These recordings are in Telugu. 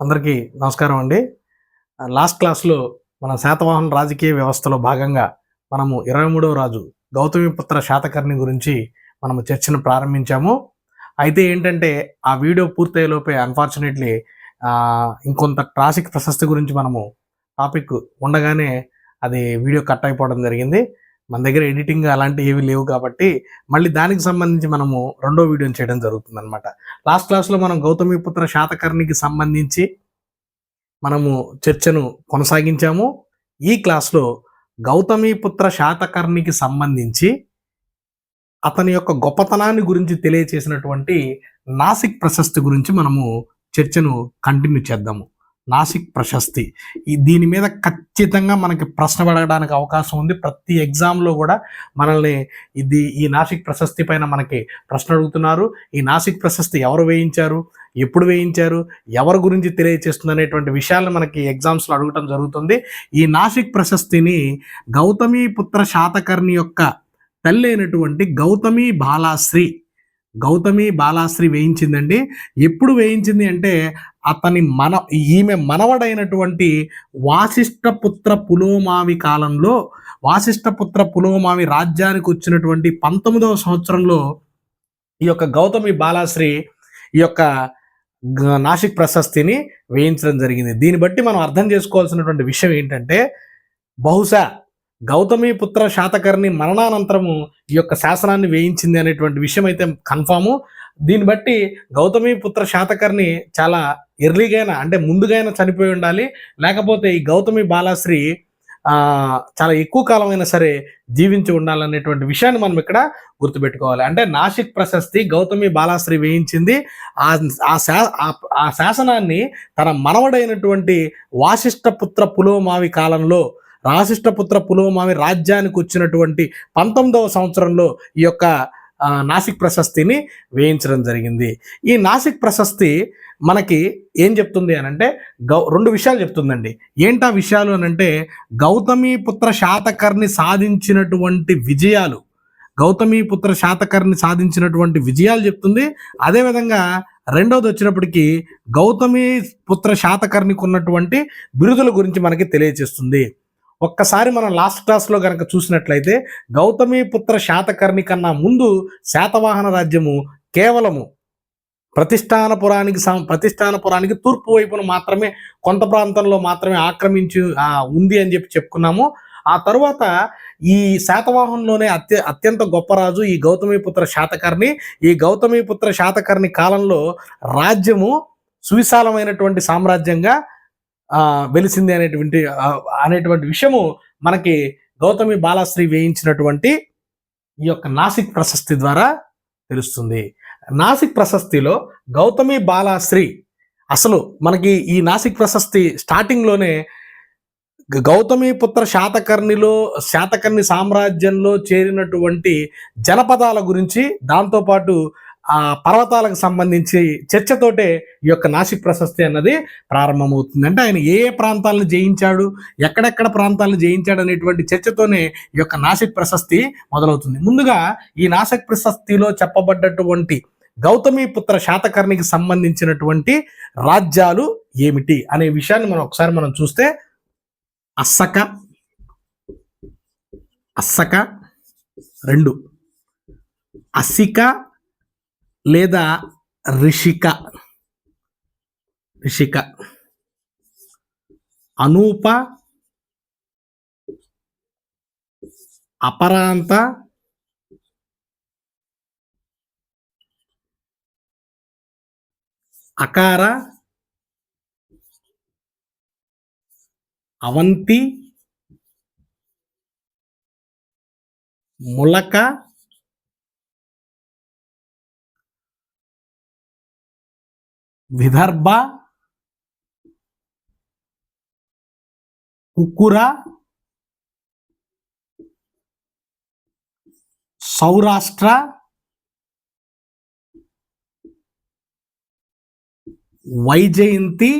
అందరికీ నమస్కారం అండి. లాస్ట్ క్లాస్లో మన శాతవాహన రాజకీయ వ్యవస్థలో భాగంగా మనము ఇరవై మూడవ రాజు గౌతమిపుత్ర శాతకర్ణి గురించి మనము చర్చను ప్రారంభించాము. అయితే ఏంటంటే ఆ వీడియో పూర్తయ్యేలోపే అన్ఫార్చునేట్లీ ఇంకొంత ట్రాఫిక్ ప్రశస్తి గురించి మనము టాపిక్ ఉండగానే అది వీడియో కట్ అయిపోవడం జరిగింది. మన దగ్గర ఎడిటింగ్ అలాంటివి ఏవి లేవు కాబట్టి మళ్ళీ దానికి సంబంధించి మనము రెండో వీడియోని చేయడం జరుగుతుంది అనమాట లాస్ట్ క్లాస్లో మనం గౌతమిపుత్ర శాతకర్ణికి సంబంధించి మనము చర్చను కొనసాగించాము. ఈ క్లాస్లో గౌతమిపుత్ర శాతకర్ణికి సంబంధించి అతని యొక్క గొప్పతనాన్ని గురించి తెలియచేసినటువంటి నాసిక్ ప్రశస్తి గురించి మనము చర్చను కంటిన్యూ చేద్దాము. నాసిక్ ప్రశస్తి. ఈ దీని మీద ఖచ్చితంగా మనకి ప్రశ్న పడడానికి అవకాశం ఉంది. ప్రతి ఎగ్జామ్లో కూడా మనల్ని ఇది ఈ నాసిక్ ప్రశస్తి పైన మనకి ప్రశ్న అడుగుతున్నారు. ఈ నాసిక్ ప్రశస్తి ఎవరు వేయించారు? ఎప్పుడు వేయించారు? ఎవరి గురించి తెలియచేస్తుంది అనేటువంటి విషయాలను మనకి ఎగ్జామ్స్లో అడగటం జరుగుతుంది. ఈ నాసిక్ ప్రశస్తిని గౌతమి పుత్ర శాతకర్ణి యొక్క తల్లి అయినటువంటి గౌతమి బాలాశ్రీ గౌతమి బాలాశ్రీ వేయించిందండి. ఎప్పుడు వేయించింది అంటే అతని మన ఈమె మనవడైనటువంటి వాసిష్ఠపుత్ర పులోమావి కాలంలో వాసిష్ఠపుత్ర పులోమావి రాజ్యానికి వచ్చినటువంటి పంతొమ్మిదవ సంవత్సరంలో ఈ యొక్క గౌతమి బాలాశ్రీ ఈ యొక్క నాసిక్ ప్రశస్తిని వేయించడం జరిగింది. దీన్ని బట్టి మనం అర్థం చేసుకోవాల్సినటువంటి విషయం ఏంటంటే బహుశా గౌతమి పుత్ర శాతకర్ణి మరణానంతరము ఈ యొక్క శాసనాన్ని వేయించింది అనేటువంటి విషయం అయితే కన్ఫాము. దీన్ని బట్టి గౌతమి పుత్ర శాతకర్ణి చాలా ఎర్లీగైనా అంటే ముందుగైనా చనిపోయి ఉండాలి. లేకపోతే ఈ గౌతమి బాలాశ్రీ చాలా ఎక్కువ కాలం అయినా సరే జీవించి ఉండాలనేటువంటి విషయాన్ని మనం ఇక్కడ గుర్తుపెట్టుకోవాలి. అంటే నాసిక్ ప్రశస్తి గౌతమి బాలాశ్రీ వేయించింది. ఆ ఆ శా- ఆ- ఆ శాసనాన్ని తన మనవడైనటువంటి వాసిష్ఠపుత్ర పులోమావి కాలంలో రాశిష్టపుత్ర పులోమావి రాజ్యానికి వచ్చినటువంటి పంతొమ్మిదవ సంవత్సరంలో ఈ యొక్క నాసిక్ ప్రశస్తిని వేయించడం జరిగింది. ఈ నాసిక్ ప్రశస్తి మనకి ఏం చెప్తుంది అని అంటే గౌ రెండు విషయాలు చెప్తుందండి. ఏంటా విషయాలు అని అంటే గౌతమి పుత్ర శాతకర్ణి సాధించినటువంటి విజయాలు గౌతమి పుత్ర శాతకర్ణి సాధించినటువంటి విజయాలు చెప్తుంది. అదేవిధంగా రెండవది వచ్చినప్పటికీ గౌతమి పుత్ర శాతకర్ణికి ఉన్నటువంటి బిరుదుల గురించి మనకి తెలియజేస్తుంది ఒక్కసారి మనం లాస్ట్ క్లాస్లో కనుక చూసినట్లయితే గౌతమీపుత్ర శాతకర్ణి కన్నా ముందు శాతవాహన రాజ్యము కేవలము ప్రతిష్టానపురానికి సం ప్రతిష్టానపురానికి తూర్పు వైపున మాత్రమే కొంత ప్రాంతంలో మాత్రమే ఆక్రమించి ఉంది అని చెప్పి చెప్పుకున్నాము. ఆ తరువాత ఈ శాతవాహనంలోనే అత్య అత్యంత గొప్ప రాజు ఈ గౌతమీపుత్ర శాతకర్ణి. ఈ గౌతమిపుత్ర శాతకర్ణి కాలంలో రాజ్యము సువిశాలమైనటువంటి సామ్రాజ్యంగా వెలిసింది అనేటువంటి అనేటువంటి విషయము మనకి గౌతమి బాలాశ్రీ వేయించినటువంటి ఈ యొక్క నాసిక్ ప్రశస్తి ద్వారా తెలుస్తుంది. నాసిక్ ప్రశస్తిలో గౌతమి బాలాశ్రీ అసలు మనకి ఈ నాసిక్ ప్రశస్తి స్టార్టింగ్లోనే గౌతమి పుత్ర శాతకర్ణిలో శాతకర్ణి సామ్రాజ్యంలో చేరినటువంటి జనపదాల గురించి దాంతోపాటు ఆ పర్వతాలకు సంబంధించి చర్చతోటే ఈ యొక్క నాసిక్ ప్రశస్తి అన్నది ప్రారంభమవుతుంది అంటే ఆయన ఏ ఏ ప్రాంతాలను జయించాడు ఎక్కడెక్కడ ప్రాంతాలను జయించాడు అనేటువంటి చర్చతోనే ఈ యొక్క నాసిక్ ప్రశస్తి మొదలవుతుంది. ముందుగా ఈ నాసిక్ ప్రశస్తిలో చెప్పబడ్డటువంటి గౌతమి పుత్ర శాతకర్ణికి సంబంధించినటువంటి రాజ్యాలు ఏమిటి అనే విషయాన్ని మనం ఒకసారి మనం చూస్తే అస్సక అస్సక రెండు అసిక లేదా రిషిక. రిషిక. అనూప అపరాంత అకార అవంతి ములక విదర్భ కుక్కుర సౌరాష్ట్ర వైజయంతి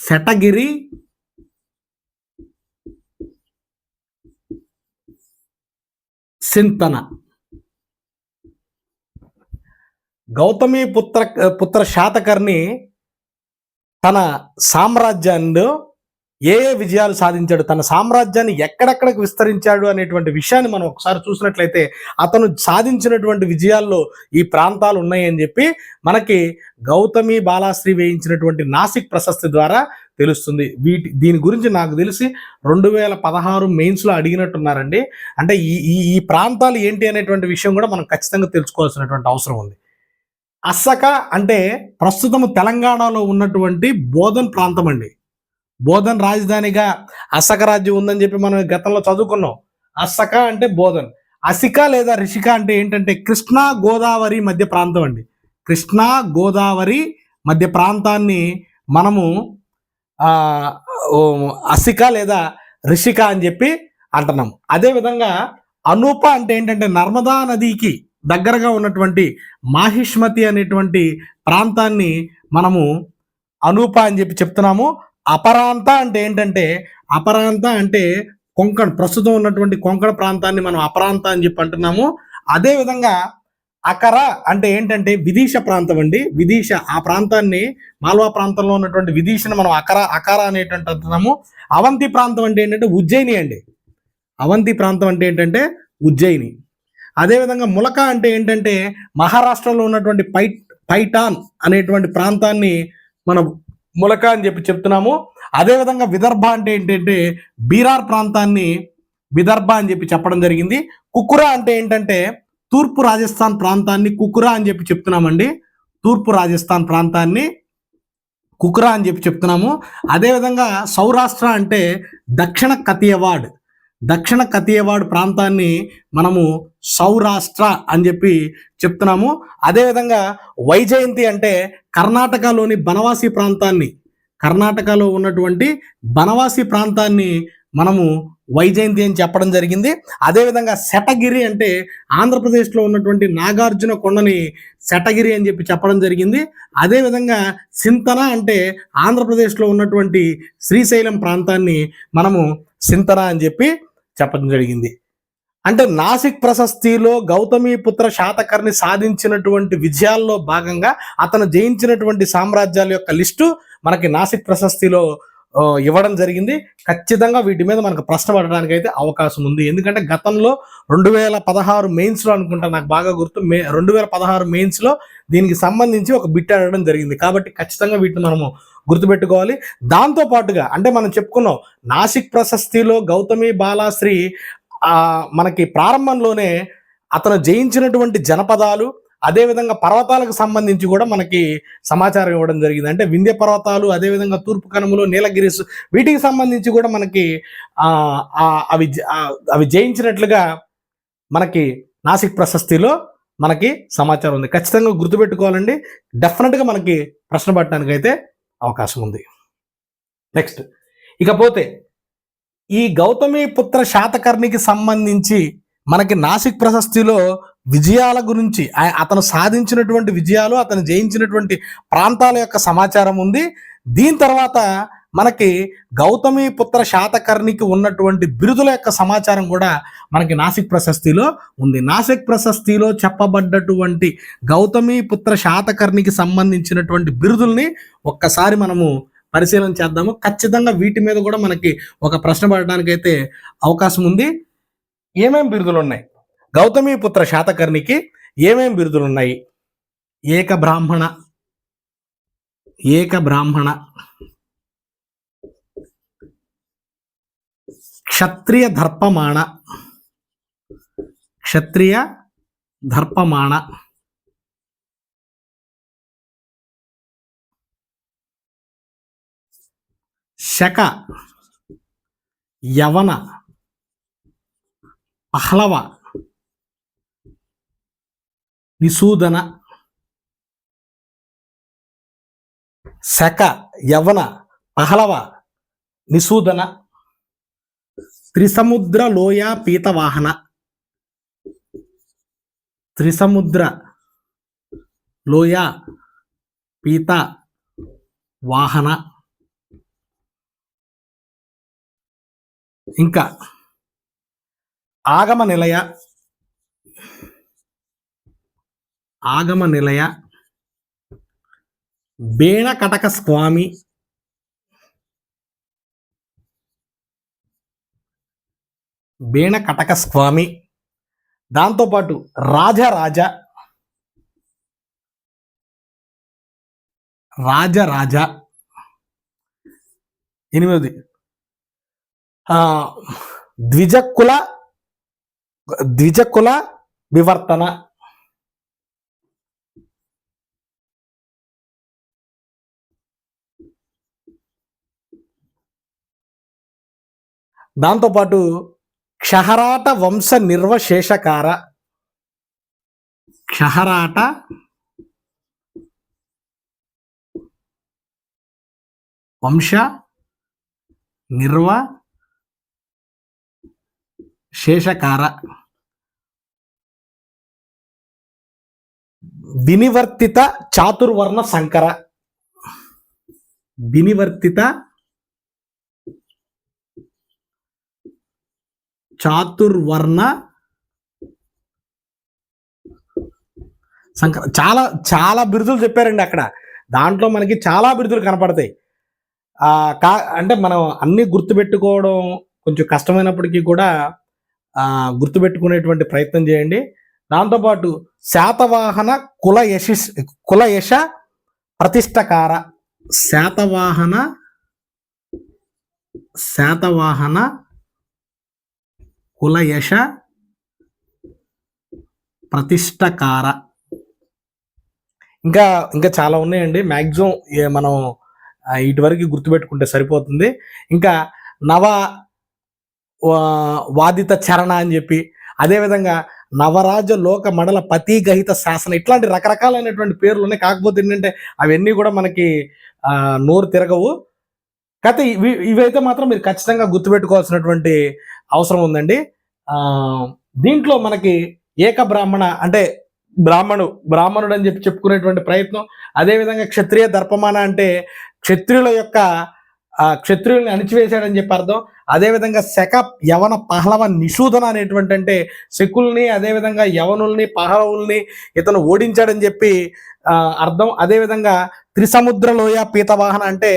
శటగిరి సింతన గౌతమి పుత్ర పుత్ర శాతకర్ణి తన సామ్రాజ్యాన్ని ఏ ఏ విజయాలు సాధించాడు తన సామ్రాజ్యాన్ని ఎక్కడెక్కడికి విస్తరించాడు అనేటువంటి విషయాన్ని మనం ఒకసారి చూసినట్లయితే అతను సాధించినటువంటి విజయాల్లో ఈ ప్రాంతాలు ఉన్నాయని చెప్పి మనకి గౌతమి బాలాశ్రీ వేయించినటువంటి నాసిక్ ప్రశస్తి ద్వారా తెలుస్తుంది. వీటి దీని గురించి నాకు తెలిసి రెండు వేల పదహారు మెయిన్స్లో అడిగినట్టున్నారండి. అంటే ఈ ఈ ఈ ప్రాంతాలు ఏంటి అనేటువంటి విషయం కూడా మనం ఖచ్చితంగా తెలుసుకోవాల్సినటువంటి అవసరం ఉంది. అస్సక అంటే ప్రస్తుతం తెలంగాణలో ఉన్నటువంటి బోధన్ ప్రాంతం అండి. బోధన్ రాజధానిగా అస్సక రాజ్యం ఉందని చెప్పి మనం గతంలో చదువుకున్నాం. అస్సక అంటే బోధన్. అసిక లేదా రిషిక అంటే ఏంటంటే కృష్ణా గోదావరి మధ్య ప్రాంతం అండి. కృష్ణా గోదావరి మధ్య ప్రాంతాన్ని మనము అసిక లేదా రిషిక అని చెప్పి అంటున్నాం. అదేవిధంగా అనూప అంటే ఏంటంటే నర్మదా నదికి దగ్గరగా ఉన్నటువంటి మాహిష్మతి అనేటువంటి ప్రాంతాన్ని మనము అనూప అని చెప్పి చెప్తున్నాము. అపరాంత అంటే ఏంటంటే అపరాంత అంటే కొంకణ్ ప్రస్తుతం ఉన్నటువంటి కొంకణ ప్రాంతాన్ని మనం అపరాంత అని చెప్పి అంటున్నాము. అదే విధంగా అకర అంటే ఏంటంటే విదీష ప్రాంతం అండి. విదీష ఆ ప్రాంతాన్ని మాల్వా ప్రాంతంలో ఉన్నటువంటి విదీషను మనం అకర అకర అనేటువంటి అంటున్నాము. అవంతి ప్రాంతం అంటే ఏంటంటే ఉజ్జయిని అండి. అవంతి ప్రాంతం అంటే ఏంటంటే ఉజ్జయిని. అదేవిధంగా ములక అంటే ఏంటంటే మహారాష్ట్రలో ఉన్నటువంటి పై పైటాన్ అనేటువంటి ప్రాంతాన్ని మనం ములక అని చెప్పి చెప్తున్నాము. అదేవిధంగా విదర్భ అంటే ఏంటంటే బీరార్ ప్రాంతాన్ని విదర్భ అని చెప్పి చెప్పడం జరిగింది. కుకురా అంటే ఏంటంటే తూర్పు రాజస్థాన్ ప్రాంతాన్ని కుకురా అని చెప్పి చెప్తున్నామండి. తూర్పు రాజస్థాన్ ప్రాంతాన్ని కుకురా అని చెప్పి చెప్తున్నాము. అదేవిధంగా సౌరాష్ట్ర అంటే దక్షిణ కతియవాడ్ దక్షిణ కతియవాడ్ ప్రాంతాన్ని మనము సౌరాష్ట్ర అని చెప్పి చెప్తున్నాము. అదేవిధంగా వైజయంతి అంటే కర్ణాటకలోని బనవాసి ప్రాంతాన్ని కర్ణాటకలో ఉన్నటువంటి బనవాసి ప్రాంతాన్ని మనము వైజయంతి అని చెప్పడం జరిగింది. అదేవిధంగా శటగిరి అంటే ఆంధ్రప్రదేశ్లో ఉన్నటువంటి నాగార్జున కొండని శటగిరి అని చెప్పి చెప్పడం జరిగింది. అదేవిధంగా సింతన అంటే ఆంధ్రప్రదేశ్లో ఉన్నటువంటి శ్రీశైలం ప్రాంతాన్ని మనము సింతన అని చెప్పి చెప్పడం జరిగింది. అంటే నాసిక్ ప్రశస్తిలో గౌతమిపుత్ర శాతకర్ణి సాధించినటువంటి విజయాల్లో భాగంగా అతను జయించినటువంటి సామ్రాజ్యాల యొక్క లిస్టు మనకి నాసిక్ ప్రశస్తిలో ఇవ్వడం జరిగింది. ఖచ్చితంగా వీటి మీద మనకు ప్రశ్న పడడానికి అయితే అవకాశం ఉంది. ఎందుకంటే గతంలో రెండు వేల పదహారు మెయిన్స్లో అనుకుంటా నాకు బాగా గుర్తు మే రెండు వేల పదహారు మెయిన్స్లో దీనికి సంబంధించి ఒక బిట్ అడగడం జరిగింది. కాబట్టి ఖచ్చితంగా వీటిని మనము గుర్తుపెట్టుకోవాలి. దాంతో పాటుగా అంటే మనం చెప్పుకున్నాం నాసిక్ ప్రశస్తిలో గౌతమి బాలాశ్రీ మనకి ప్రారంభంలోనే అతను జయించినటువంటి జనపదాలు అదేవిధంగా పర్వతాలకు సంబంధించి కూడా మనకి సమాచారం ఇవ్వడం జరిగింది. అంటే వింధ్య పర్వతాలు అదేవిధంగా తూర్పు కనుమలు నీలగిరిస్ వీటికి సంబంధించి కూడా మనకి అవి జ- అవి జయించినట్లుగా మనకి నాసిక్ ప్రశస్తిలో మనకి సమాచారం ఉంది. ఖచ్చితంగా గుర్తుపెట్టుకోవాలండి. డెఫినెట్గా మనకి ప్రశ్న పట్టడానికి అయితే అవకాశం ఉంది. నెక్స్ట్. ఇకపోతే ఈ గౌతమి పుత్ర శాతకర్ణికి సంబంధించి మనకి నాసిక్ ప్రశస్తిలో విజయాల గురించి అతను సాధించినటువంటి విజయాలు అతను జయించినటువంటి ప్రాంతాల యొక్క సమాచారం ఉంది. దీని తర్వాత మనకి గౌతమి పుత్ర శాతకర్ణికి ఉన్నటువంటి బిరుదుల యొక్క సమాచారం కూడా మనకి నాసిక్ ప్రశస్తిలో ఉంది. నాసిక్ ప్రశస్తిలో చెప్పబడ్డటువంటి గౌతమి పుత్ర శాతకర్ణికి సంబంధించినటువంటి బిరుదుల్ని ఒక్కసారి మనము పరిశీలన చేద్దాము. ఖచ్చితంగా వీటి మీద కూడా మనకి ఒక ప్రశ్న పడడానికి అయితే అవకాశం ఉంది. ఏమేమి బిరుదులు ఉన్నాయి? గౌతమి పుత్ర శాతకర్ణికి ఏమేం బిరుదులు ఉన్నాయి ఏక బ్రాహ్మణ ఏక బ్రాహ్మణ క్షత్రియ దర్పమాణ క్షత్రియ దర్పమాణ శక యవన పహ్లవ నిసూదన శక యవన పహలవ నిసూదన త్రిసముద్ర లోయ పీతవాహన త్రిసముద్ర లోయ పీత వాహన ఇంకా ఆగమ నిలయ ఆగమ నిలయ బేణకటక స్వామి బేణకటక స్వామి దాంతోపాటు రాజరాజ రాజరాజ ఎనిమిది ద్విజకుల ద్విజకుల వివర్తన దాంతోపాటు క్షహరాట వంశ నిర్వశేషకార. క్షహరాట వంశ నిర్వ శేషకార వినివర్తిత చాతుర్వర్ణ సంకర. వినివర్తిత చాతుర్వర్ణ సంక్ర చాలా చాలా బిరుదులు చెప్పారండి అక్కడ. దాంట్లో మనకి చాలా బిరుదులు కనపడతాయి. కా అంటే మనం అన్నీ గుర్తుపెట్టుకోవడం కొంచెం కష్టమైనప్పటికీ కూడా గుర్తుపెట్టుకునేటువంటి ప్రయత్నం చేయండి. దాంతోపాటు శాతవాహన కుల యశస్ కుల యశ ప్రతిష్టకార శాతవాహన శాతవాహన కులయశ ప్రతిష్టకార. ఇంకా ఇంకా చాలా ఉన్నాయండి. మ్యాక్సిమం మనం ఇటువరకు గుర్తుపెట్టుకుంటే సరిపోతుంది. ఇంకా నవ వా- వాదిత చరణ అని చెప్పి అదేవిధంగా నవరాజ లోక మడల పతిగహిత శాసన ఇట్లాంటి రకరకాలైనటువంటి పేర్లు ఉన్నాయి. కాకపోతే ఏంటంటే అవన్నీ కూడా మనకి నోరు తిరగవు. కాకపోతే ఇవి ఇవైతే మాత్రం మీరు ఖచ్చితంగా గుర్తుపెట్టుకోవాల్సినటువంటి అవసరం ఉందండి. దీంట్లో మనకి ఏక బ్రాహ్మణ అంటే బ్రాహ్మణు బ్రాహ్మణుడు అని చెప్పి చెప్పుకునేటువంటి ప్రయత్నం. అదేవిధంగా క్షత్రియ దర్పమాన అంటే క్షత్రియుల యొక్క క్షత్రియుల్ని అణిచివేశాడని చెప్పి అర్థం. అదేవిధంగా శక యవన పహలవ నిషూధన అనేటువంటి అంటే శకుల్ని అదేవిధంగా యవనుల్ని పహలవుల్ని ఇతను ఓడించాడని చెప్పి అర్థం. అదేవిధంగా త్రిసముద్ర లోయ పీతవాహన అంటే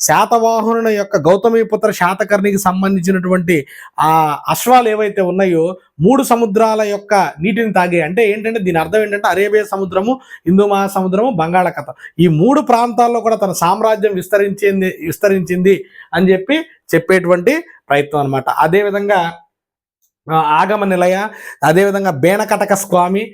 శాతవాహనుల యొక్క గౌతమిపుత్ర శాతకర్ణికి సంబంధించినటువంటి ఆ అశ్వాలు ఏవైతే ఉన్నాయో మూడు సముద్రాల యొక్క నీటిని తాగే అంటే ఏంటంటే దీని అర్థం ఏంటంటే అరేబియా సముద్రము హిందూ మహాసముద్రము బంగాళాఖాతం ఈ మూడు ప్రాంతాల్లో కూడా తన సామ్రాజ్యం విస్తరించింది విస్తరించింది అని చెప్పి చెప్పేటువంటి ప్రయత్నం అనమాట అదేవిధంగా ఆగమ నిలయ అదేవిధంగా బేణకటక స్వామి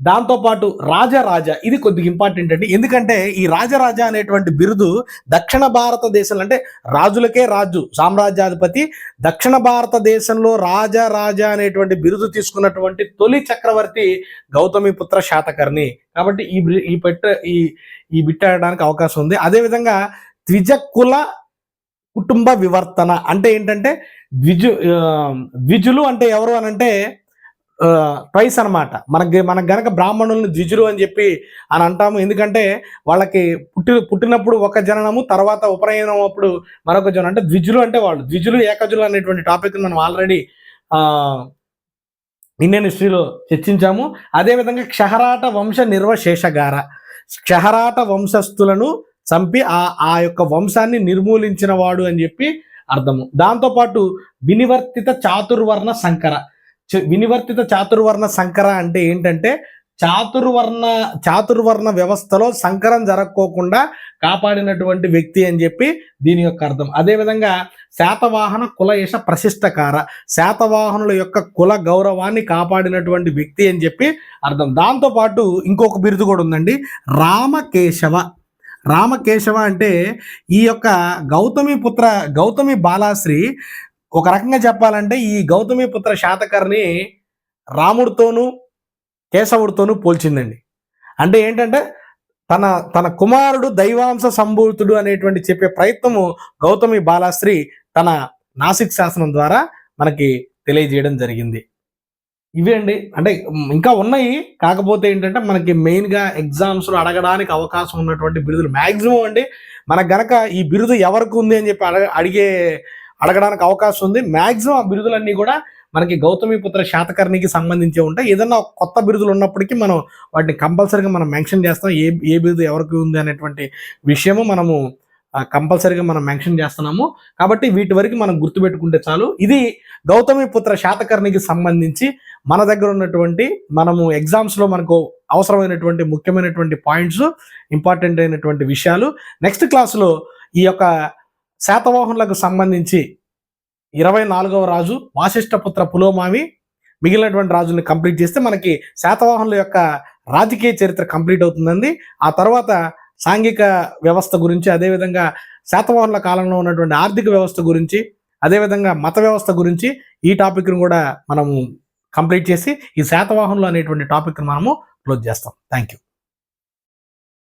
దాంతోపాటు రాజరాజ ఇది కొద్దిగా ఇంపార్టెంట్ అండి. ఎందుకంటే ఈ రాజరాజ అనేటువంటి బిరుదు దక్షిణ భారతదేశంలో అంటే రాజులకే రాజు సామ్రాజ్యాధిపతి. దక్షిణ భారతదేశంలో రాజరాజ అనేటువంటి బిరుదు తీసుకున్నటువంటి తొలి చక్రవర్తి గౌతమిపుత్ర శాతకర్ణి. కాబట్టి ఈ ఈ పెట్ట ఈ ఈ బిట్టాడడానికి అవకాశం ఉంది. అదేవిధంగా ద్విజకుల కుటుంబ వివర్తన అంటే ఏంటంటే ద్విజు ద్విజులు అంటే ఎవరు అనంటే ట్వైస్ అనమాట మనకి మనకు గనక బ్రాహ్మణుల్ని ద్విజులు అని చెప్పి అని అంటాము. ఎందుకంటే వాళ్ళకి పుట్టి పుట్టినప్పుడు ఒక జననము తర్వాత ఉపనయనం అప్పుడు మరొక జనం అంటే ద్విజులు అంటే వాళ్ళు. ద్విజులు ఏకజులు అనేటువంటి టాపిక్ మనం ఆల్రెడీ ఇండియన్ హిస్టరీలో చర్చించాము. అదేవిధంగా క్షహరాట వంశ నిర్వశేషగార. క్షహరాట వంశస్థులను చంపి ఆ ఆ యొక్క వంశాన్ని నిర్మూలించిన వాడు అని చెప్పి అర్థము. దాంతోపాటు వినివర్తిత చాతుర్వర్ణ సంకర. వినివర్తిత చాతుర్వర్ణ సంకర అంటే ఏంటంటే చాతుర్వర్ణ చాతుర్వర్ణ వ్యవస్థలో సంకరం జరగకోకుండా కాపాడినటువంటి వ్యక్తి అని చెప్పి దీని యొక్క అర్థం. అదేవిధంగా శాతవాహన కులయేష ప్రశిష్టకార శాతవాహనుల యొక్క కుల గౌరవాన్ని కాపాడినటువంటి వ్యక్తి అని చెప్పి అర్థం. దాంతోపాటు ఇంకొక బిరుదు కూడా ఉందండి రామకేశవ. రామకేశవ అంటే ఈ యొక్క గౌతమి పుత్ర గౌతమి బాలాశ్రీ ఒక రకంగా చెప్పాలంటే ఈ గౌతమి పుత్ర శాతకర్ణి రాముడితోనూ కేశవుడితోనూ పోల్చిందండి. అంటే ఏంటంటే తన తన కుమారుడు దైవాంశ సంభూతుడు అనేటువంటి చెప్పే ప్రయత్నము గౌతమి బాలాశ్రీ తన నాసిక్ శాసనం ద్వారా మనకి తెలియజేయడం జరిగింది. ఇవే అండి. అంటే ఇంకా ఉన్నాయి. కాకపోతే ఏంటంటే మనకి మెయిన్గా ఎగ్జామ్స్లో అడగడానికి అవకాశం ఉన్నటువంటి బిరుదులు మ్యాక్సిమం అండి. మనకు గనక ఈ బిరుదు ఎవరికి ఉంది అని చెప్పి అడిగే అడగడానికి అవకాశం ఉంది. మ్యాక్సిమం ఆ బిరుదులన్నీ కూడా మనకి గౌతమిపుత్ర శాతకర్ణికి సంబంధించి ఉంటాయి. ఏదన్నా కొత్త బిరుదులు ఉన్నప్పటికీ మనం వాటిని కంపల్సరీగా మనం మెన్షన్ చేస్తాం. ఏ ఏ బిరుదు ఎవరికి ఉంది అనేటువంటి విషయము మనము కంపల్సరీగా మనం మెన్షన్ చేస్తున్నాము. కాబట్టి వీటి వరకు మనం గుర్తుపెట్టుకుంటే చాలు. ఇది గౌతమిపుత్ర శాతకర్ణికి సంబంధించి మన దగ్గర ఉన్నటువంటి మనము ఎగ్జామ్స్లో మనకు అవసరమైనటువంటి ముఖ్యమైనటువంటి పాయింట్స్ ఇంపార్టెంట్ అయినటువంటి విషయాలు. నెక్స్ట్ క్లాస్లో ఈ యొక్క శాతవాహనులకు సంబంధించి ఇరవై నాలుగవ రాజు వాసిష్ఠపుత్ర పులోమావి మిగిలినటువంటి రాజుల్ని కంప్లీట్ చేస్తే మనకి శాతవాహనుల యొక్క రాజకీయ చరిత్ర కంప్లీట్ అవుతుందండి. ఆ తర్వాత సాంఘిక వ్యవస్థ గురించి అదేవిధంగా శాతవాహనుల కాలంలో ఉన్నటువంటి ఆర్థిక వ్యవస్థ గురించి అదేవిధంగా మత వ్యవస్థ గురించి ఈ టాపిక్ను కూడా మనము కంప్లీట్ చేసి ఈ శాతవాహనులు అనేటువంటి టాపిక్ను మనము క్లోజ్ చేస్తాం. Thank you